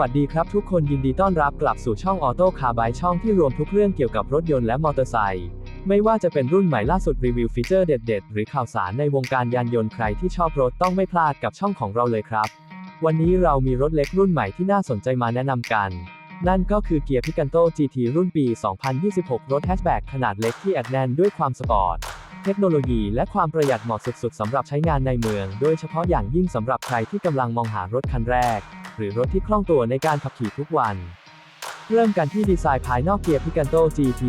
วัสดีครับทุกคนยินดีต้อนรับกลับสู่ช่องออโต้คาร์บายช่องที่รวมทุกเรื่องเกี่ยวกับรถยนต์และมอเตอร์ไซค์ไม่ว่าจะเป็นรุ่นใหม่ล่าสุดรีวิวฟีเจอร์เด็ดๆ หรือข่าวสารในวงการยานยนต์ใครที่ชอบรถต้องไม่พลาดกับช่องของเราเลยครับ วันนี้เรามีรถเล็กรุ่นใหม่ที่น่าสนใจมาแนะนำกัน นั่นก็คือเกียร์พิกันโต GT รุ่นปี 2026 รถแฮชแบ็กขนาดเล็กที่อัดแน่นด้วยความสปอร์ตเทคโนโลยีและความประหยัดเหมาะสุดๆสำหรับใช้งานในเมือง โดยเฉพาะอย่างยิ่งสำหรับใครที่กำลังมองหารถคันแรก หรือรถที่คล่องตัวในการขับขี่ทุกวัน เริ่มกันที่ดีไซน์ภายนอกเกียร์พิกันโต GT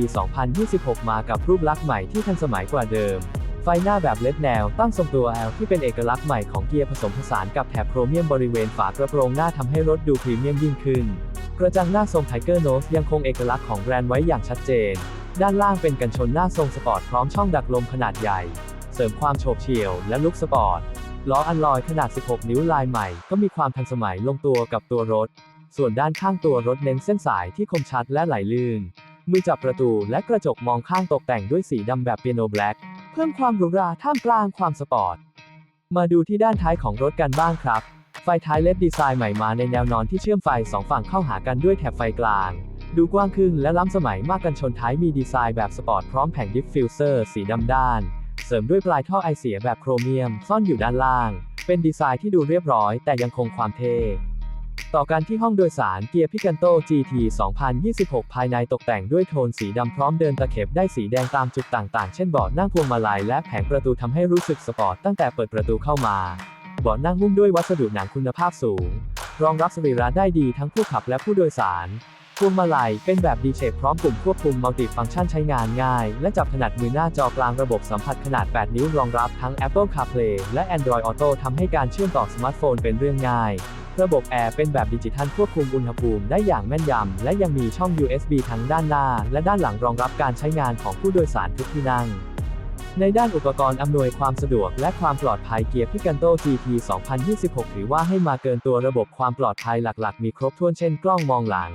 2026 มากับรูปลักษณ์ใหม่ที่ทันสมัยกว่าเดิม ไฟหน้าแบบเล็ดแนวตั้งทรงตัว L ที่เป็นเอกลักษณ์ใหม่ของเกียร์ผสมผสานกับแถบโครเมียมบริเวณฝากระโปรงหน้าทำให้รถดูพรีเมียมยิ่งขึ้น กระจังหน้าทรงไทเกอร์โนสยังคงเอกลักษณ์ของแบรนด์ไว้อย่างชัดเจน ด้านล่างเป็นกันชนหน้าทรงสปอร์ตพร้อมช่องดักลมขนาดใหญ่ เสริมความโฉบเฉี่ยวและลุคสปอร์ต ล้ออันลอยขนาด 16 นิ้วลายใหม่ ก็มีความทันสมัยลงตัวกับตัวรถ ส่วนด้านข้างตัวรถเน้นเส้นสายที่คมชัดและไหลลื่น มือจับประตูและกระจกมองข้างตกแต่งด้วยสีดำแบบเปียโนแบล็กเพิ่มความหรูหราท่ามกลางความสปอร์ต มาดูที่ด้านท้ายของรถกันบ้างครับ ไฟท้ายเลดดีไซน์ใหม่มาในแนวนอนที่เชื่อมไฟสองฝั่งเข้าหากันด้วยแถบไฟกลาง ดูกว้างขึ้นและล้ำสมัยมากกันชนท้ายมีดีไซน์แบบสปอร์ตพร้อมแผงดิฟฟิวเซอร์สีดำด้าน สริมด้วยปลายท่อไอเสียแบบโครเมียม ซ่อนอยู่ด้านล่าง เป็นดีไซน์ที่ดูเรียบร้อย แต่ยังคงความเท่ต่อกันที่ห้องโดยสารเกียร์พิกันโต GT 2026 ภายในตกแต่งด้วยโทนสีดำพร้อมเดินตะเข็บได้สีแดงตามจุดต่างๆ เช่นเบาะนั่งพวงมาลัยและแผงประตูทำให้รู้สึกสปอร์ตตั้งแต่เปิดประตูเข้ามาเบาะนั่งหุ้มด้วยวัสดุหนังคุณภาพสูง รองรับสรีระได้ดีทั้งผู้ขับและผู้โดยสาร พวงมาลัยเป็นแบบ D shape พร้อมปุ่มควบคุมมัลติฟังก์ชันใช้งานง่าย และจับถนัดมือหน้าจอกลางระบบสัมผัสขนาด 8 นิ้วรองรับทั้ง Apple CarPlay และ Android Auto ทำให้การเชื่อมต่อสมาร์ทโฟนเป็นเรื่องง่าย ระบบแอร์เป็นแบบดิจิทัลควบคุมอุณหภูมิได้อย่างแม่นยำ และยังมีช่อง USB ทั้งด้านหน้า และด้านหลังรองรับการใช้งานของผู้โดยสารทุกที่นั่งในด้านอุปกรณ์อำนวยความสะดวกและความปลอดภัยเกียร์พิกันโต GT 2026 ถือว่าให้มาเกินตัวระบบความปลอดภัยหลักๆ มีครบถ้วนเช่นกล้องมองหลัง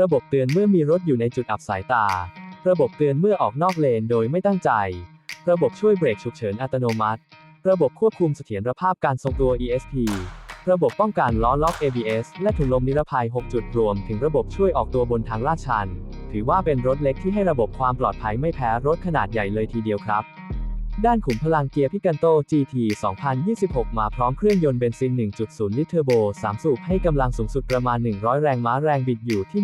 ระบบเตือนเมื่อมีรถอยู่ในจุดอับสายตา ระบบเตือนเมื่อออกนอกเลนโดยไม่ตั้งใจ ระบบช่วยเบรกฉุกเฉินอัตโนมัติ ระบบควบคุมเสถียรภาพการทรงตัว ESP ระบบป้องกันล้อล็อก ABS และถุงลมนิรภัย 6 จุดรวม ถึงระบบช่วยออกตัวบนทางลาดชัน ถือว่าเป็นรถเล็กที่ให้ระบบความปลอดภัยไม่แพ้รถขนาดใหญ่เลยทีเดียวครับ ด้านขุมพลังเกียร์พิกันโต GT 2026 มาพร้อมเครื่องยนต์เบนซิน 1.0 ลิตรเทอร์โบ 3 สูบให้กำลังสูงสุดประมาณ 100 แรงม้าแรงบิดอยู่ที่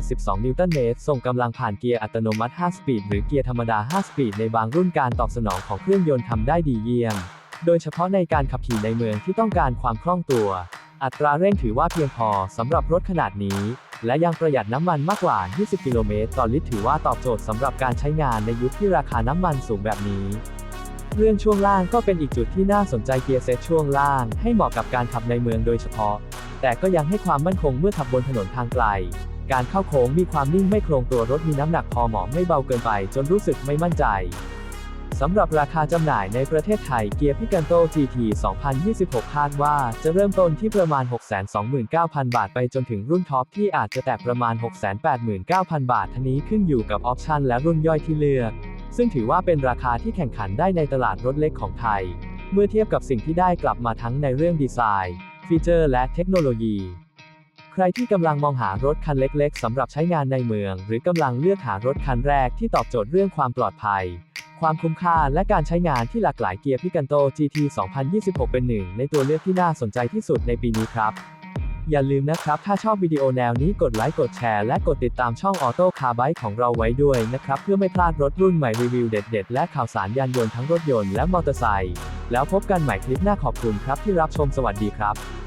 172 นิวตันเมตร ส่งกำลังผ่านเกียร์อัตโนมัติ 5 สปีด หรือเกียร์ธรรมดา 5 สปีด ในบางรุ่นการตอบสนองของเครื่องยนต์ทำได้ดีเยี่ยม โดยเฉพาะในการขับขี่ในเมืองที่ต้องการความคล่องตัว อัตราเร่งถือว่าเพียงพอสำหรับรถขนาดนี้ และยังประหยัดน้ำมันมากกว่า 20 กิโลเมตรต่อลิตร ถือว่าตอบโจทย์สำหรับการใช้งานในยุคที่ราคาน้ำมันสูงแบบนี้ เรื่องช่วงล่างก็เป็นอีกจุดที่น่าสนใจเกียร์เซตช่วงล่างให้เหมาะกับการขับในเมืองโดยเฉพาะ แต่ก็ยังให้ความมั่นคงเมื่อขับบนถนนทางไกล การเข้าโค้งมีความนิ่งไม่โครงตัวรถมีน้ำหนักพอเหมาะไม่เบาเกินไปจนรู้สึกไม่มั่นใจสำหรับราคาจำหน่ายในประเทศไทยเกียร์พิกันโต GT 2026 คาดว่าจะเริ่มต้นที่ประมาณ 629,000 บาทไปจนถึงรุ่นท็อปที่อาจจะแตะประมาณ 689,000 บาททั้งนี้ขึ้นอยู่กับออปชันและรุ่นย่อยที่เลือก ซึ่งถือว่าเป็นราคาที่แข่งขันได้ในตลาดรถเล็กของไทย เมื่อเทียบกับสิ่งที่ได้กลับมาทั้งในเรื่องดีไซน์ ฟีเจอร์และเทคโนโลยี ใครที่กำลังมองหารถคันเล็กๆสำหรับใช้งานในเมือง หรือกำลังเลือกหารถคันแรกที่ตอบโจทย์เรื่องความปลอดภัย ความคุ้มค่าและการใช้งานที่หลากหลายเกียร์พิกันโต GT 2026 เป็นหนึ่งในตัวเลือกที่น่าสนใจที่สุดในปีนี้ครับ อย่าลืมนะครับ ถ้าชอบวิดีโอแนวนี้กดไลค์ กดแชร์ และกดติดตามช่องออโต้คาร์ไบของเราไว้ด้วยนะครับ เพื่อไม่พลาดรถรุ่นใหม่รีวิวเด็ด ๆ และข่าวสารยานยนต์ทั้งรถยนต์และมอเตอร์ไซค์ แล้วพบกันใหม่คลิปหน้าขอบคุณครับที่รับชมสวัสดีครับ